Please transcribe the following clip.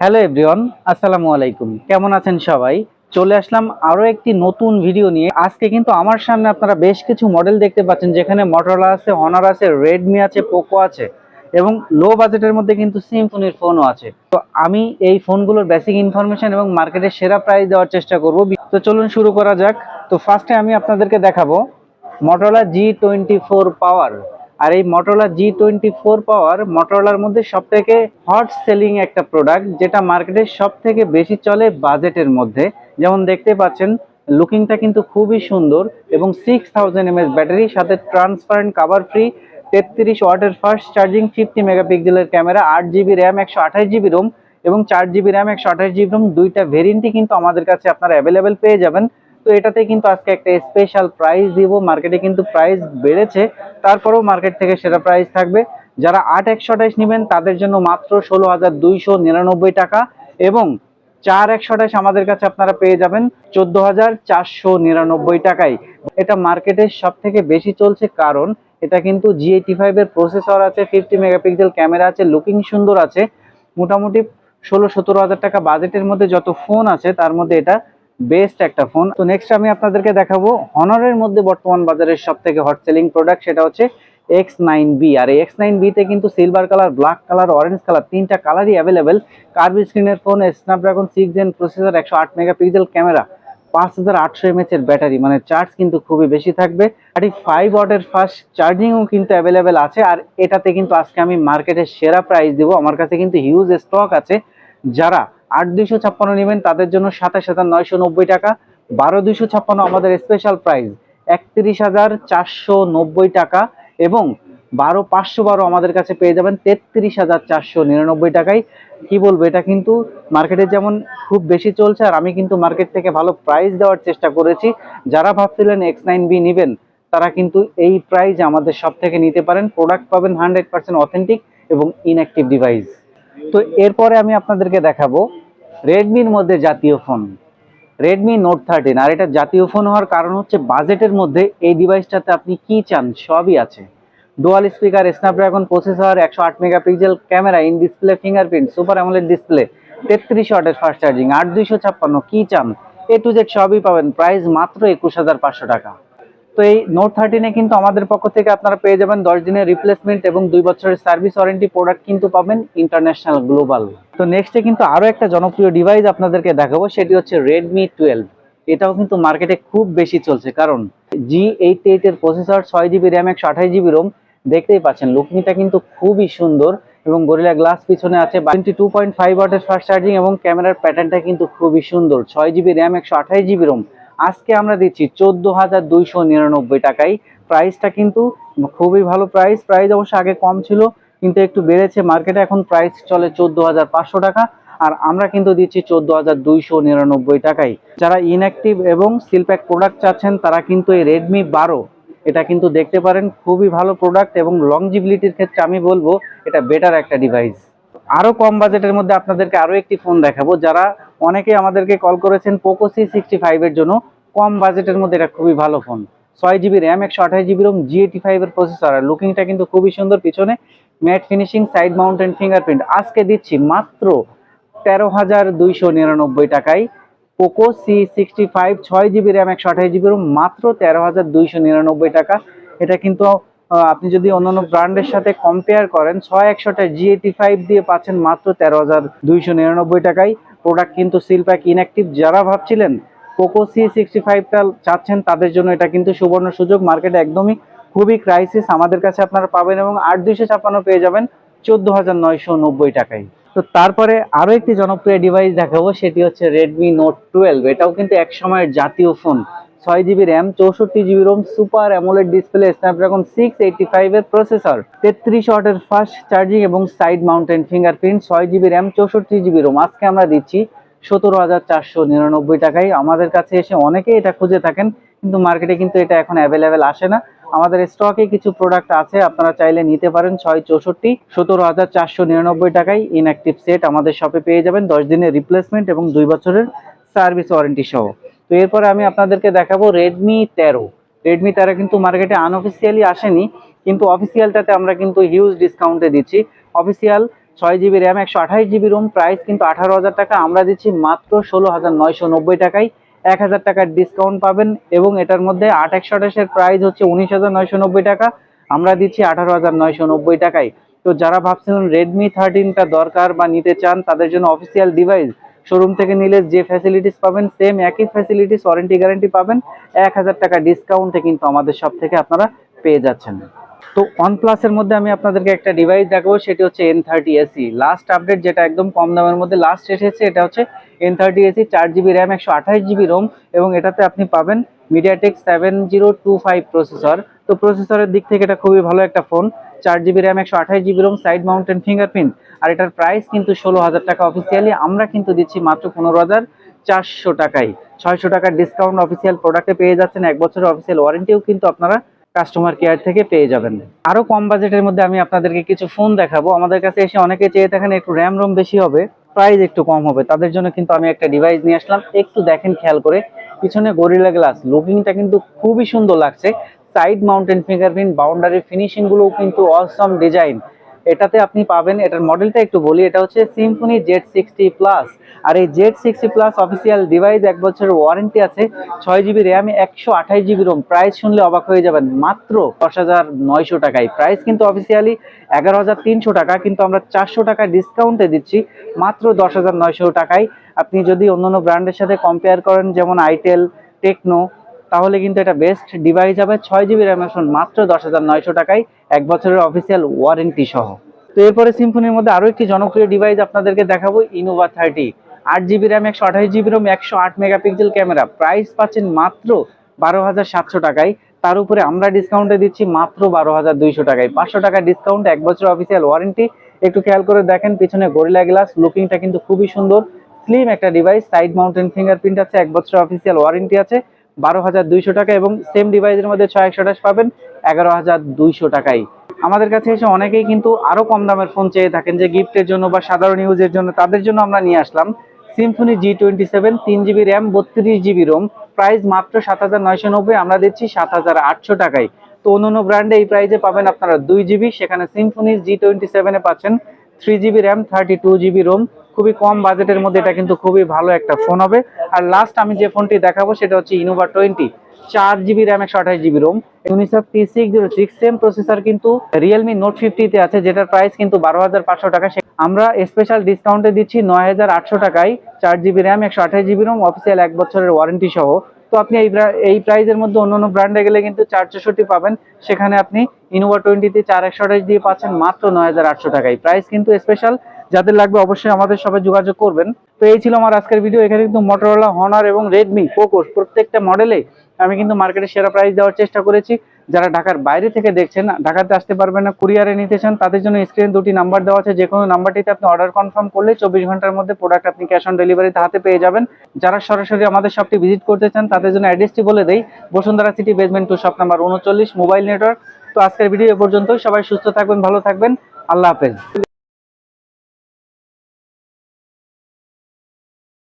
Hello everyone, আসসালামু আলাইকুম। কেমন আছেন সবাই? চলে আসলাম আরও একটি নতুন ভিডিও নিয়ে। আজকে কিন্তু আমার সামনে আপনারা বেশ কিছু মডেল দেখতে পাচ্ছেন, যেখানে মটোরোলা আছে হনার আছে রেডমি আছে পোকো আছে এবং লো বাজেটের মধ্যে কিন্তু সিম্ফনির ফোনও আছে। তো আমি এই ফোনগুলোর বেসিক ইনফরমেশন এবং মার্কেটের সেরা প্রাইস দেওয়ার চেষ্টা করব। তো চলুন শুরু করা যাক। তো ফার্স্টে আমি আপনাদেরকে দেখাবো Motorola G twenty four power আর এই Motorola G twenty four power মটোরোলার মধ্যে সব থেকে হট সেলিং একটা প্রোডাক্ট যেটা মার্কেটে সব থেকে বেশি চলে বাজেটের মধ্যে। যেমন দেখতে পাচ্ছেন লুকিংটা কিন্তু খুবই সুন্দর এবং সিক্স থাউজেন্ড এমএস ব্যাটারি সাথে ট্রান্সপারেন্ট কাভার ফ্রি তেত্রিশ ওয়াটের ফার্স্ট চার্জিং ফিফটি মেগাপিক্সেলের ক্যামেরা আট জিবি র্যাম একশো আঠাশ জিবি রোম এবং চার জিবি র্যাম একশো আঠাশ জিবি রোম দুইটা ভেরিয়েন্টই কিন্তু আমাদের কাছে আপনারা অ্যাভেলেবেল পেয়ে যাবেন। তো এটাতে কিন্তু আজকে একটা স্পেশাল প্রাইস দিব। মার্কেটে কিন্তু প্রাইস বেড়েছে। তারপরেও মার্কেট থেকে সেটা প্রাইস থাকবে। যারা আট একশো নেবেন, তাদের জন্য মাত্র ষোলো হাজার দুইশো নিরানব্বই টাকা এবং চার একশো আঠাশ আমাদের কাছে আপনারা পেয়ে যাবেন চোদ্দ হাজার চারশো নিরানব্বই টাকায়। এটা মার্কেটে সব থেকে বেশি চলছে কারণ এটা কিন্তু জি এইটি ফাইভের প্রসেসর আছে ফিফটি মেগাপিক্সেল ক্যামেরা আছে লুকিং সুন্দর আছে। মোটামুটি ষোলো সতেরো হাজার টাকা বাজেটের মধ্যে যত ফোন আছে, তার মধ্যে এটা বেস্ট একটা ফোন। তো নেক্সট আমি আপনাদেরকে দেখাবো হনারের মধ্যে বর্তমান বাজারের সব থেকে হট সেলিং প্রোডাক্ট সেটা হচ্ছে X nine B R X nine বিতে কিন্তু silver colour black colour orange colour তিনটা কালারই অ্যাভেলেবেল কার্ভ স্ক্রিনের phone Snapdragon six gen processor একশো আট মেগাপিক্সেল ক্যামেরা পাঁচ হাজার আটশো এমএচ এর ব্যাটারি মানে চার্জ কিন্তু খুবই বেশি থাকবে। আর থার্টি ফাইভ ওয়াটের ফাস্ট চার্জিংও কিন্তু অ্যাভেলেবেল আছে। আর এটাতে কিন্তু আজকে আমি মার্কেটের সেরা প্রাইস দেবো। আমার কাছে কিন্তু হিউজ স্টক আছে। যারা আট দুইশো ছাপ্পান্ন নেবেন, তাদের জন্য সাতাশ হাজার নয়শো নব্বই টাকা। বারো দুইশো ছাপ্পান্ন আমাদের স্পেশাল প্রাইস একত্রিশ হাজার চারশো নব্বই টাকা এবং বারো পাঁচশো বারো আমাদের কাছে পেয়ে যাবেন তেত্রিশ হাজার চারশো নিরানব্বই টাকায়। কি বলব, এটা কিন্তু মার্কেটে যেমন খুব বেশি চলছে, আর আমি কিন্তু মার্কেট থেকে ভালো প্রাইস দেওয়ার চেষ্টা করেছি। যারা ভাবছিলেন এক্স নাইন বি নেবেন, তারা কিন্তু এই প্রাইস আমাদের সব থেকে নিতে পারেন। প্রোডাক্ট পাবেন হান্ড্রেড পার্সেন্ট অথেন্টিক এবং ইনঅ্যাক্টিভ ডিভাইস তো এরপরে আমি আপনাদেরকে দেখাবো রেডমির মধ্যে জাতীয় ফোন রেডমি নোট থার্টিন আর এটা জাতীয় ফোন হওয়ার কারণ হচ্ছে বাজেটের মধ্যে এই ডিভাইসটাতে আপনি কি চান সবই আছে। ডুয়াল স্পিকার স্ন্যাপড্রাগন প্রসেসর একশো আট megapixel camera in display fingerprint super AMOLED display তেত্রিশ ওয়াটের ফাস্ট চার্জিং আট দুইশো ছাপ্পান্ন, কি চান? এ টু জেড সবই পাবেন। প্রাইস মাত্র একুশ হাজার পাঁচশো টাকা। তো এই নোট থার্টিনে কিন্তু আমাদের পক্ষ থেকে আপনারা পেয়ে যাবেন দশ দিনের রিপ্লেসমেন্ট এবং দুই বছরের সার্ভিস ওয়ারেন্টি প্রোডাক্ট কিন্তু পাবেন ইন্টারন্যাশনাল গ্লোবাল তো নেক্সটে কিন্তু আরও একটা জনপ্রিয় ডিভাইস আপনাদেরকে দেখাবো, সেটি হচ্ছে রেডমি টুয়েলভ এটাও কিন্তু মার্কেটে খুব বেশি চলছে, কারণ জি এইট এইট এর প্রসেসর ছয় জিবি র্যাম একশো আঠাশ জিবি রোম দেখতেই পাচ্ছেন লুকনিটা কিন্তু খুবই সুন্দর এবং গরিলা গ্লাস পিছনে আছে টোয়েন্টি টু পয়েন্ট ফাইভ ওয়াটের ফাস্ট চার্জিং এবং ক্যামেরার প্যাটার্নটা কিন্তু খুবই সুন্দর, ছয় জিবি র্যাম একশো আঠাশ জিবি রোম আজকে আমরা দিচ্ছি চোদ্দ হাজার দুইশো নিরানব্বই টাকায়। প্রাইসটা কিন্তু খুবই ভালো প্রাইস। প্রাইস অবশ্য আগে কম ছিল, কিন্তু একটু বেড়েছে। মার্কেটে এখন প্রাইস চলে চোদ্দ হাজার পাঁচশো টাকা, আর আমরা কিন্তু দিচ্ছি চোদ্দ হাজার দুইশো নিরানব্বই টাকায়। যারা ইনঅ্যাক্টিভ এবং সিলপ্যাক প্রোডাক্ট চাচ্ছেন, তারা কিন্তু এই রেডমি বারো, এটা কিন্তু দেখতে পারেন, খুবই ভালো প্রোডাক্ট এবং লংজিবিলিটির ক্ষেত্রে আমি বলব, এটা বেটার একটা ডিভাইস আরও কম বাজেটের মধ্যে আপনাদেরকে আরও একটি ফোন দেখাবো, যারা অনেকে আমাদেরকে কল করেছেন পোকো সি সিক্সটি ফাইভের জন্য। কম বাজেটের মধ্যে এটা খুবই ভালো ফোন ছয় জিবি র্যাম একশো আঠাশ জিবি রোম জি এইটি ফাইভের প্রসেসর আর লুকিংটা কিন্তু খুবই সুন্দর পিছনে। Matte finishing side mountain fingerprint আজকে দিচ্ছি মাত্র তেরো হাজার দুইশো নিরানব্বই টাকায়। পোকো সি সিক্সটি ফাইভ ছয় জিবি র্যাম একশো আঠাশ জিবি রোম মাত্র তেরো হাজার দুইশো নিরানব্বই টাকা। এটা কিন্তু আপনি যদি অন্যান্য ব্র্যান্ডের সাথে কম্পেয়ার করেন, ছয় একশোটা জি এইটি ফাইভ দিয়ে পাচ্ছেন মাত্র তেরো হাজার দুইশো নিরানব্বই টাকায়। প্রোডাক্ট কিন্তু সিলপ্যাক ইনঅ্যাক্টিভ যারা ভাবছিলেন পোকো সি সিক্সটি ফাইভটা চাচ্ছেন, তাদের জন্য এটা কিন্তু সুবর্ণ সুযোগ। মার্কেটে একদমই খুবই ক্রাইসিস আমাদের কাছে আপনারা পাবেন এবং আট দুইশো ছাপ্পান্ন পেয়ে যাবেন চোদ্দ হাজার নয়শো নব্বই টাকায়। তো তারপরে আরও একটি জনপ্রিয় ডিভাইস দেখাবো, সেটি হচ্ছে রেডমি নোট টুয়েলভ এটাও কিন্তু এক সময়ের জাতীয় ফোন ছয় জিবি র্যাম চৌষট্টি GB ROM super AMOLED display Snapdragon six eighty ফাইভের প্রসেসর তেত্রিশ ওয়াটের ফাস্ট চার্জিং এবং সাইড মাউন্টেন ফিঙ্গারপ্রিন্ট ছয় জিবি র্যাম চৌষট্টি জিবি রোম আজকে আমরা দিচ্ছি সতেরো হাজার চারশো নিরানব্বই টাকায়। আমাদের কাছে এসে অনেকেই এটা খুঁজে থাকেন, কিন্তু মার্কেটে কিন্তু এটা এখন অ্যাভেলেবেল আসে না। আমাদের স্টকে কিছু প্রোডাক্ট আছে, আপনারা চাইলে নিতে পারেন ছয় চৌষট্টি, সতেরো হাজার চারশো নিরানব্বই টাকায়। ইনঅ্যাক্টিভ সেট আমাদের শপে পেয়ে যাবেন, দশ দিনের রিপ্লেসমেন্ট এবং দুই বছরের সার্ভিস ওয়ারেন্টি সহ। তো এরপরে আমি আপনাদেরকে দেখাবো রেডমি তেরো। রেডমি তেরো কিন্তু মার্কেটে আনঅফিসিয়ালি আসেনি কিন্তু অফিসিয়ালটাতে আমরা কিন্তু হিউজ ডিসকাউন্টে দিচ্ছি। অফিসিয়াল ছয় জিবি র্যাম একশো আঠাশ জিবি রোম প্রাইস কিন্তু আঠারো হাজার টাকা। আমরা দিচ্ছি মাত্র ষোলো হাজার নয়শো নব্বই টাকায়। এক হাজার টাকার ডিসকাউন্ট পাবেন এবং এটার মধ্যে আট একশো আঠাশের প্রাইস হচ্ছে উনিশ হাজার নয়শো নব্বই টাকা। আমরা দিচ্ছি আঠারো হাজার নয়শো নব্বই টাকায়। তো যারা ভাবছিলেন রেডমি থার্টিনটা দরকার বা নিতে চান তাদের জন্য অফিসিয়াল ডিভাইস শোরুম থেকে নিলে যে ফ্যাসিলিটিস পাবেন সেম একই ফ্যাসিলিটিস ওয়ারেন্টি গ্যারান্টি পাবেন। এক হাজার টাকা ডিসকাউন্টে কিন্তু আমাদের সব থেকে আপনারা পেয়ে যাচ্ছেন। তো ওয়ানপ্লাসের মধ্যে আমি আপনাদেরকে একটা ডিভাইস দেখাবো, সেটি হচ্ছে N thirty AC last update যেটা একদম কম দামের মধ্যে লাস্ট এসেছে, এটা হচ্ছে এন থার্টি এসি চার জিবি র্যাম একশো আঠাশ জিবি রোম এবং এটাতে আপনি পাবেন MediaTek seven zero two five processor তো প্রসেসরের দিক থেকে এটা খুবই ভালো একটা ফোন চার জিবি র্যাম একশো আঠাশ GB ROM side mountain fingerprint আর এটার প্রাইস কিন্তু ষোলো হাজার টাকা অফিসিয়ালি আমরা কিন্তু দিচ্ছি মাত্র পনেরো হাজার চারশো টাকায়। ছয়শো টাকার ডিসকাউন্ট অফিসিয়াল প্রোডাক্টে পেয়ে যাচ্ছেন। এক বছরের অফিসিয়াল ওয়ারেন্টিও কিন্তু আপনারা কাস্টমার কেয়ার থেকে পেয়ে যাবেন। আরও কম বাজেটের মধ্যে আমি আপনাদেরকে কিছু ফোন দেখাবো। আমাদের কাছে এসে অনেকে চেয়ে থাকেন একটু র্যাম রোম বেশি হবে প্রাইস একটু কম হবে। তাদের জন্য কিন্তু আমি একটা ডিভাইস নিয়ে আসলাম। একটু দেখেন, খেয়াল করে। পিছনে গরিলা গ্লাস লুকিংটা কিন্তু খুবই সুন্দর লাগছে। Side mountain fingerprint boundary finishing গুলোও কিন্তু অসম ডিজাইন এটাতে আপনি পাবেন, এটার মডেলটা একটু বলি, এটা হচ্ছে সিম্ফনি জেড সিক্সটি প্লাস আর এই Z sixty plus official device এক বছরের ওয়ারেন্টি আছে, ছয় জিবি র্যাম একশো আঠাশ জিবি রোম প্রাইস শুনলে অবাক হয়ে যাবেন, মাত্র দশ হাজার নয়শো টাকায়। প্রাইস কিন্তু অফিসিয়ালি এগারো হাজার তিনশো টাকা, কিন্তু আমরা চারশো টাকা ডিসকাউন্টে দিচ্ছি, মাত্র দশ হাজার নয়শো টাকায়। আপনি যদি অন্যান্য ব্র্যান্ডের সাথে কম্পেয়ার করেন, যেমন আইটেল টেকনো তাহলে কিন্তু এটা বেস্ট ডিভাইস হবে ছয় জিবি র্যাম মাত্র দশ হাজার নয়শো টাকায় এক বছরের অফিসিয়াল ওয়ারেন্টি সহ। তো এরপরে সিম্ফনির মধ্যে আরও একটি জনপ্রিয় ডিভাইস আপনাদেরকে দেখাবো ইনোভা থার্টি আট জিবি র্যাম একশো আঠাশ জিবি রোম একশো আট মেগাপিক্সেল ক্যামেরা প্রাইস পাচ্ছেন মাত্র বারো হাজার সাতশো টাকায়। তার উপরে আমরা ডিসকাউন্টে দিচ্ছি মাত্র বারো হাজার দুইশো টাকায়। পাঁচশো টাকা ডিসকাউন্ট এক বছর অফিসিয়াল ওয়ারেন্টি একটু খেয়াল করে দেখেন, পিছনে গরিলা গ্লাস লুকিংটা কিন্তু খুবই সুন্দর। স্লিম একটা ডিভাইস সাইড মাউন্টেন ফিঙ্গারপ্রিন্ট আছে, এক বছর অফিসিয়াল ওয়ারেন্টি আছে, বারো হাজার দুইশো টাকা এবং সেম ডিভাইসের মধ্যে ছয় একশো আঠাশ পাবেন, এগারো হাজার দুইশো টাকায় আমাদের কাছে এসে অনেকেই কিন্তু আরও কম দামের ফোন চেয়ে থাকেন যে গিফটের জন্য বা সাধারণ ইউজের জন্য, তাদের জন্য আমরা নিয়ে আসলাম। সিম্ফনি জি টোয়েন্টি সেভেন তিন জিবি র্যাম বত্রিশ জিবি রোম প্রাইস মাত্র সাত হাজার নয়শো নব্বই, আমরা দিচ্ছি সাত হাজার আটশো টাকায়। তো অন্য ব্র্যান্ডে এই প্রাইসে পাবেন আপনারা দুই জিবি সেখানে সিম্ফনি জি টোয়েন্টি সেভেনে পাচ্ছেন three GB RAM thirty two GB ROM খুবই কম বাজেটের মধ্যে এটা কিন্তু খুবই ভালো একটা ফোন হবে। আর লাস্ট আমি যে ফোনটি দেখাবো সেটা হচ্ছে ইনোভা টোয়েন্টি চার জিবি র্যাম একশো আঠাশ GB ROM Unisoc T six six same processor কিন্তু রিয়েলমি নোট ফিফটিতে আছে, যেটার প্রাইস কিন্তু বারো হাজার পাঁচশো টাকা। আমরা স্পেশাল ডিসকাউন্টে দিচ্ছি নয় হাজার আটশো টাকায় চার জিবি র্যাম একশো আঠাশ জিবি রোম অফিসিয়াল এক বছরের ওয়ারেন্টি সহ। তো আপনি এই এই প্রাইজের মধ্যে অন্য অন্য ব্র্যান্ডে গেলে কিন্তু চার পাবেন। সেখানে আপনি ইনোভা টোয়েন্টিতে চার একশো দিয়ে পাচ্ছেন মাত্র নয় হাজার আটশো টাকায় প্রাইস কিন্তু স্পেশাল যাদের লাগবে অবশ্যই আমাদের সবাই যোগাযোগ করবেন। তো এই ছিল আমার আজকের ভিডিও এখানে কিন্তু মোটরওয়ালা হনার এবং রেডমি পোকো প্রত্যেকটা মডেলে আমি কিন্তু মার্কেটে সেরা প্রাইস দেওয়ার চেষ্টা করেছি। যারা ঢাকার বাইরে থেকে দেখছেন, ঢাকাতে আসতে পারবেন না কুরিয়ারে নিতে চান, তাদের জন্য স্ক্রিনে দুটি নাম্বার দেওয়া আছে। যে কোনো নাম্বারটিতে আপনি অর্ডার কনফার্ম করলে চব্বিশ ঘণ্টার মধ্যে প্রোডাক্ট আপনি ক্যাশ অন ডেলিভারিতে হাতে পেয়ে যাবেন। যারা সরাসরি আমাদের শপটি ভিজিট করতে চান, তাদের জন্য অ্যাড্রেসটি বলে দেই। Bashundhara city basement two shop number উনচল্লিশ মোবাইল নেটওয়ার্ক তো আজকের ভিডিও এ পর্যন্তই। সবাই সুস্থ থাকবেন, ভালো থাকবেন। আল্লাহ হাফেজ।